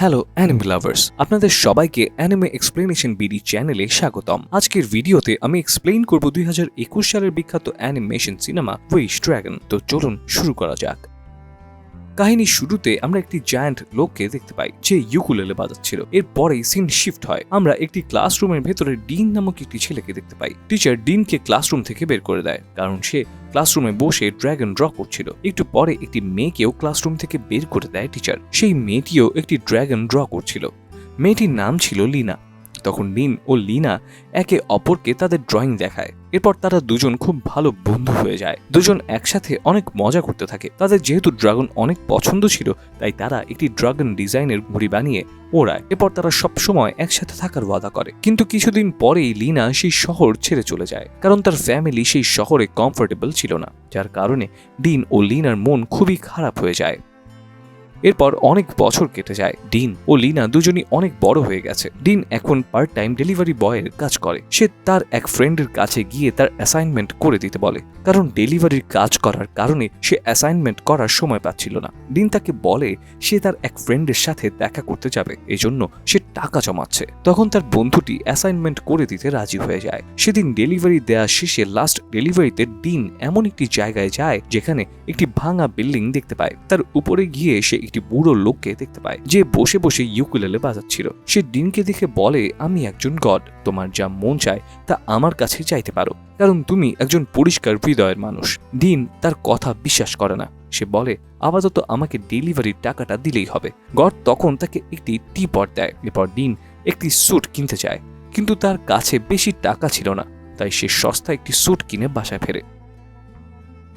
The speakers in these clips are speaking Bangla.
হ্যালো অ্যানিমে লাভার্স আপনাদের সবাইকে অ্যানিমে এক্সপ্লেনেশন বিডি চ্যানেলে স্বাগতম। আজকের ভিডিওতে আমি এক্সপ্লেন করব দুই হাজার একুশ সালের বিখ্যাত অ্যানিমেশন সিনেমা উইশ ড্রাগন তো চলুন শুরু করা যাক। কাহিনীর শুরুতে আমরা একটি জায়ান্ট লোককে দেখতে পাই, যে ইউকুলেলে বাজাচ্ছিল। এরপরেই সিন শিফট হয়। আমরা একটি ক্লাসরুমের ভেতরে ডিন নামক একটি ছেলেকে দেখতে পাই। টিচার ডিনকে ক্লাসরুম থেকে বের করে দেয়, কারণ সে ক্লাসরুমে বসে ড্রাগন ড্র করছিল। একটু পরে একটি মেয়েকেও ক্লাসরুম থেকে বের করে দেয় টিচার সেই মেয়েটিও একটি ড্রাগন ড্র করছিল। মেয়েটির নাম ছিল লিনা তখন ডিন ও লিনা একে অপরকে তাদের ড্রয়িং দেখায়। এরপর তারা দুজন খুব ভালো বন্ধু হয়ে যায়। দুজন একসাথে অনেক মজা করতে থাকে। তাদের যেহেতু ড্রাগন অনেক পছন্দ ছিল, তাই তারা একটি ড্রাগন ডিজাইনের ঘুড়ি বানিয়ে ওড়ায় এরপর তারা সবসময় একসাথে থাকার ওয়াদা করে। কিন্তু কিছুদিন পরেই লিনা সেই শহর ছেড়ে চলে যায়, কারণ তার ফ্যামিলি সেই শহরে কমফোর্টেবল ছিল না, যার কারণে ডিন ও লিনার মন খুবই খারাপ হয়ে যায়। এরপর অনেক বছর কেটে যায়। ডিন ও লিনা দুজনই অনেক বড় হয়ে গেছে। ডিন এখন পার্ট টাইম ডেলিভারি বয়ের কাজ করে। সে তার এক ফ্রেন্ডের কাছে গিয়ে তার অ্যাসাইনমেন্ট করে দিতে বলে। কারণ ডেলিভারির কাজ করার কারণে সে অ্যাসাইনমেন্ট করার সময় পাচ্ছিল না। ডিন তাকে বলে, সে তার এক ফ্রেন্ডের সাথে দেখা করতে যাবে। এজন্য সে টাকা জমাচ্ছে। তখন তার বন্ধুটি অ্যাসাইনমেন্ট করে দিতে রাজি হয়ে যায়। সেদিন ডেলিভারি দেওয়া শেষে লাস্ট ডেলিভারিতে ডিন এমন একটি জায়গায় যায়, যেখানে একটি ভাঙা বিল্ডিং দেখতে পায়। তার উপরে গিয়ে সে একটি বুড়ো লোককে দেখতে পায়, যে বসে বসে ইউকুলেলে বাজাচ্ছিল। সে ডিনকে দেখে বলে, আমি একজন গড। তোমার যা মন চায়, তা আমার কাছে চাইতে পারো। কারণ তুমি একজন পরিষ্কার হৃদয়ের মানুষ। ডিন তার কথা বিশ্বাস করে না। সে বলে, আপাতত আমাকে ডেলিভারির টাকাটা দিলেই হবে। গড তখন তাকে একটি টি পট দেয়। এরপর ডিন একটি স্যুট কিনতে চায়। কিন্তু তার কাছে বেশি টাকা ছিল না। তাই সে সস্তা একটি স্যুট কিনে বাসায় ফেরে।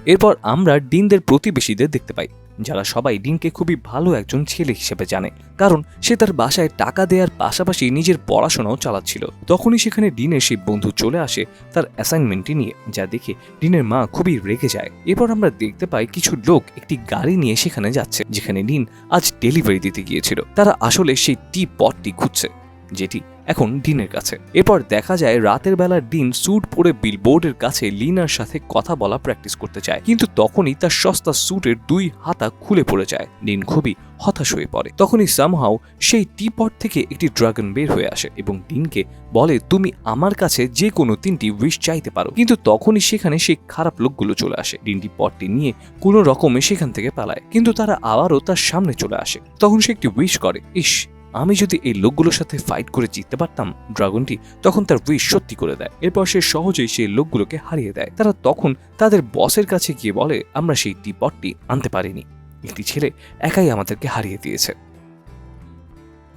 এরপর আমরা ডিনদের প্রতিবেশীদের দেখতে পাই। যারা সবাই ডিনকে খুবই ভালো একজন ছেলে হিসেবে জানে। কারণ সে তার বাসায় টাকা দেওয়ার পাশাপাশি নিজের পড়াশোনাও চালাচ্ছিল। তখনই সেখানে ডিনের সেই বন্ধু চলে আসে তার অ্যাসাইনমেন্টটি নিয়ে, যা দেখে ডিনের মা খুবই রেগে যায়। এরপর আমরা দেখতে পাই কিছু লোক একটি গাড়ি নিয়ে সেখানে যাচ্ছে, যেখানে ডিন আজ ডেলিভারি দিতে গিয়েছিল। তারা আসলে সেই টি পটটি খুঁজছে, যেটি এখন ডিনের কাছে। এরপর দেখা যায় রাতের বেলা ডিন স্যুট পরে বিলবোর্ডের কাছে লিনার সাথে কথা বলা প্র্যাকটিস করতে চায়, কিন্তু তখনই তার সস্তা স্যুটের দুই হাতা খুলে পড়ে যায়। ডিন খুবই হতাশ হয়ে পড়ে। তখনই সামহাও সেই টিপট থেকে একটি ড্রাগন বের হয়ে আসে এবং ডিনকে বলে, তুমি আমার কাছে যে কোনো তিনটি উইশ চাইতে পারো। কিন্তু তখনই সেখানে সেই খারাপ লোকগুলো চলে আসে। ডিনটি পটটি নিয়ে কোনো রকমে সেখান থেকে পালায়, কিন্তু তারা আবারও তার সামনে চলে আসে। তখন সে একটি উইশ করে, ইস আমি যদি এই লোকগুলোর সাথে ফাইট করে জিততে পারতাম ড্রাগনটি, তখন তার উইশ সত্যি করে দেয়। এরপর সে সহজেই সেই লোকগুলোকে হারিয়ে দেয়। তারা তখন তাদের বসের কাছে গিয়ে বলে, আমরা সেই টিপটটি আনতে পারিনি। একটি ছেলে একাই আমাদেরকে হারিয়ে দিয়েছে।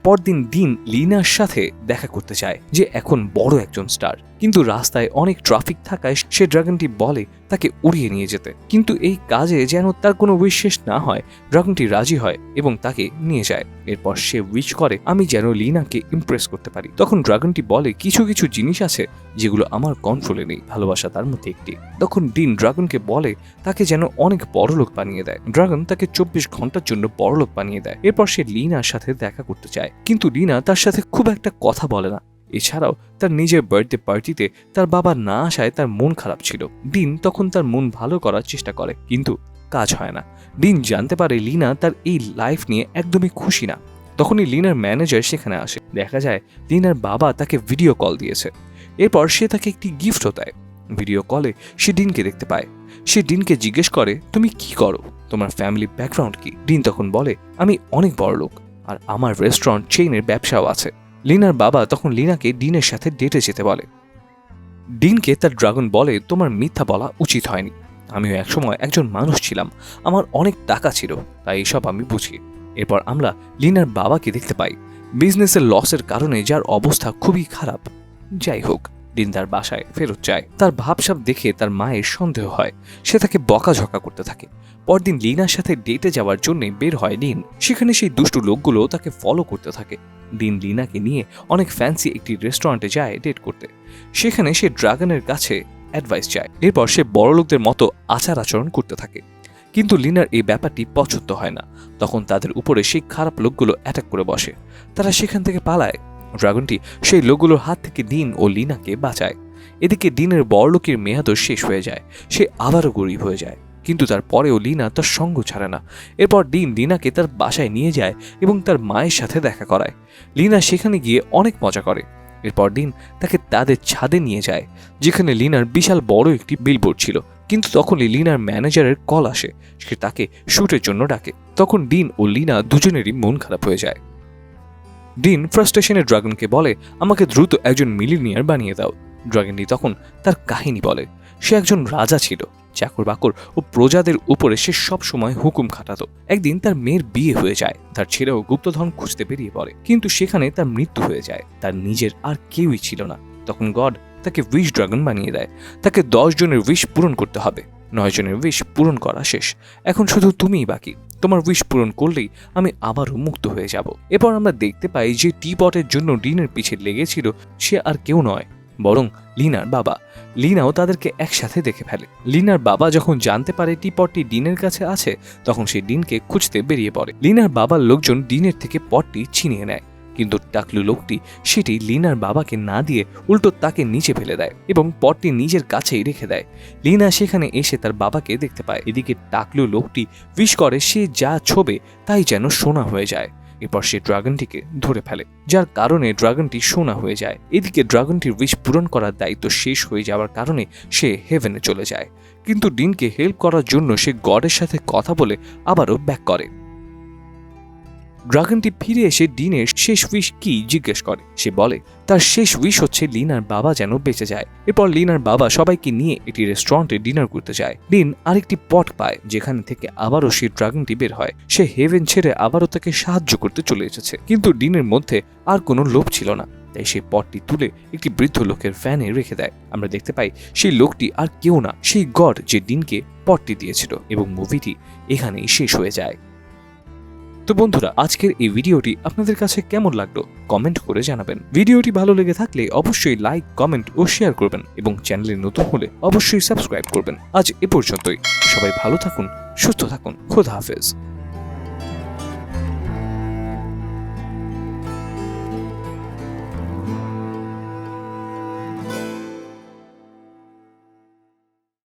পরদিন দিন লিনার সাথে দেখা করতে চায়, যে এখন বড় একজন স্টার। কিন্তু রাস্তায় অনেক ট্রাফিক থাকায় সে ড্রাগনটি বলে তাকে উড়িয়ে নিয়ে যেতে। কিন্তু এই কাজে যেন তার কোনো শেষ না হয় ড্রাগনটি রাজি হয় এবং তাকে নিয়ে যায়। এরপর সে উইচ করে, আমি যেন লিনাকে ইমপ্রেস করতে পারি। তখন ড্রাগনটি বলে, কিছু কিছু জিনিস আছে যেগুলো আমার কন্ট্রোলে নেই, ভালোবাসা তার মধ্যে একটি। তখন ডিন ড্রাগনকে বলে, তাকে যেন অনেক বড়লোক বানিয়ে দেয়। ড্রাগন তাকে চব্বিশ ঘণ্টার জন্য বড়লোক বানিয়ে দেয়। এরপর সে লিনার সাথে দেখা করতে চায়। কিন্তু লিনা তার সাথে খুব একটা কথা বলে না। এছাড়াও তার নিজের বার্থডে পার্টিতে তার বাবা না আসায় তার মন খারাপ ছিল। ডিন তখন তার মন ভালো করার চেষ্টা করে, কিন্তু কাজ হয় না। ডিন জানতে পারে লিনা তার এই লাইফ নিয়ে একদমই খুশি না। তখনই লিনার ম্যানেজার সেখানে আসে। দেখা যায় লিনার বাবা তাকে ভিডিও কল দিয়েছে। এরপর সে তাকে একটি গিফটও দেয়। ভিডিও কলে সে ডিনকে দেখতে পায়। সে ডিনকে জিজ্ঞেস করে, তুমি কি করো? তোমার ফ্যামিলি ব্যাকগ্রাউন্ড কি? ডিন তখন বলে, আমি অনেক বড় লোক আর আমার রেস্টুরেন্ট চেইনের ব্যবসাও আছে। লিনার বাবা তখন লিনাকে ডিনের সাথে ডেটে যেতে বলে। ডিনকে তার ড্রাগন বলে, তোমার মিথ্যা বলা উচিত হয়নি। আমিও একসময় একজন মানুষ ছিলাম। আমার অনেক টাকা ছিল, তাই এসব আমি বুঝি। এরপর আমরা লিনার বাবাকে দেখতে পাই। বিজনেসের লসের কারণে যার অবস্থা খুবই খারাপ। যাই হোক ডিন তার বাসায় ফেরত যায়। তার ভাবসাব দেখে তার মায়ের সন্দেহ হয়। সে তাকে বকাঝকা করতে থাকে। পরদিন লিনার সাথে ডেটে যাওয়ার জন্য বের হয় ডিন সেখানে সেই দুষ্টু লোকগুলো তাকে ফলো করতে থাকে। ডিন লিনাকে নিয়ে অনেক ফ্যান্সি একটি রেস্টুরেন্টে যায় ডেট করতে। সেখানে সে ড্রাগনের কাছে অ্যাডভাইস চায়। এরপর সে বড়লোকদের মতো আচার আচরণ করতে থাকে। কিন্তু লিনার এই ব্যাপারটি পছন্দ হয় না। তখন তাদের উপরে সেই খারাপ লোকগুলো অ্যাটাক করে বসে। তারা সেখান থেকে পালায়। ড্রাগনটি সেই লোকগুলোর হাত থেকে দিন ও লিনাকে বাঁচায়। এদিকে দিনের বড়লোকের মেয়াদও শেষ হয়ে যায়, সে আবারও গরিব হয়ে যায়। কিন্তু তার পরেও লিনা তার সঙ্গ ছাড়ে না। এরপর দিন লিনাকে তার বাসায় নিয়ে যায় এবং তার মায়ের সাথে দেখা করায়। লিনা সেখানে গিয়ে অনেক মজা করে। এরপর দিন তাকে তাদের ছাদে নিয়ে যায়, যেখানে লিনার বিশাল বড় একটি বিলবোর্ড ছিল। কিন্তু তখনই লিনার ম্যানেজারের কল আসে, সে তাকে শ্যুটের জন্য ডাকে। তখন ডিন ও লিনা দুজনেরই মন খারাপ হয়ে যায়। ডিন ফ্রাস্ট্রেশনে ড্রাগনকে বলে, আমাকে দ্রুত একজন মিলিনিয়ার বানিয়ে দাও। ড্রাগনটি তখন তার কাহিনী বলে। সে একজন রাজা ছিল চাকর বাকর ও প্রজাদের উপরে সে সব সময় হুকুম খাটাতো। একদিন তার মেয়ের বিয়ে হয়ে যায়, তার ছেলেও গুপ্তধন খুঁজতে বেরিয়ে পড়ে। কিন্তু সেখানে তার মৃত্যু হয়ে যায়, তার নিজের আর কেউই ছিল না। তখন গড তাকে উইশ ড্রাগন বানিয়ে দেয়। তাকে দশ জনের উইশ পূরণ করতে হবে। নয় জনের উইশ পূরণ করা শেষ। এখন শুধু তুমিই বাকি। তোমার উইশ পূরণ করলেই আমি আবারও মুক্ত হয়ে যাব। এরপর আমরা দেখতে পাই যে টি পটের জন্য ডিনের পিছে লেগেছিল সে আর কেউ নয়, বরং লিনার বাবা। লিনাও তাদেরকে একসাথে দেখে ফেলে। লিনার বাবা যখন জানতে পারে টি পটটি ডিনের কাছে আছে, তখন সে ডিনকে খুঁজতে বেরিয়ে পড়ে। লিনার বাবার লোকজন ডিনের থেকে পটটি ছিনিয়ে নেয়। কিন্তু টাকলু লোকটি সেটি লিনার বাবাকে না দিয়ে উল্টো তাকে নিচে ফেলে দেয় এবং পটটি নিজের কাছেই রেখে দেয়। লিনা সেখানে এসে তার বাবাকে দেখতে পায়। এদিকে টাকলু লোকটি উইশ করে সে যা ছোবে তাই যেন সোনা হয়ে যায়। এরপর সে ড্রাগনটিকে ধরে ফেলে, যার কারণে ড্রাগনটি সোনা হয়ে যায়। এদিকে ড্রাগনটির উইশ পূরণ করার দায়িত্ব শেষ হয়ে যাওয়ার কারণে সে হেভেনে চলে যায়। কিন্তু ডিনকে হেল্প করার জন্য সে গডের সাথে কথা বলে আবারও ব্যাক করে। ড্রাগনটি ফিরে এসে ডিনের শেষ উইশ কি জিজ্ঞেস করে। সে বলে, তার শেষ উইশ হচ্ছে লিনার বাবা যেন বেঁচে যায়। এরপর লিনার বাবা সবাইকে নিয়ে একটি রেস্টুরেন্টে ডিনার করতে যায়। ডিন আরেকটি পট পায়, যেখানে থেকে আবারও সেই ড্রাগনটি বের হয়। সে হেভেন ছেড়ে আবারও তাকে সাহায্য করতে চলে এসেছে। কিন্তু ডিনের মধ্যে আর কোনো লোভ ছিল না। তাই সেই পটটি তুলে একটি বৃদ্ধ লোকের ফ্যানে রেখে দেয়। আমরা দেখতে পাই সেই লোকটি আর কেউ না। সেই গড যে ডিনকে পটটি দিয়েছিল এবং মুভিটি এখানেই শেষ হয়ে যায়। তো বন্ধুরা, আজকের এই ভিডিওটি আপনাদের কাছে কেমন লাগল কমেন্ট করে জানাবেন। ভিডিওটি ভালো লেগে থাকলে অবশ্যই লাইক, কমেন্ট ও শেয়ার করবেন এবং চ্যানেলে নতুন হলে অবশ্যই সাবস্ক্রাইব করবেন। আজ এ পর্যন্তই। সবাই ভালো থাকুন, সুস্থ থাকুন। খোদা হাফেজ।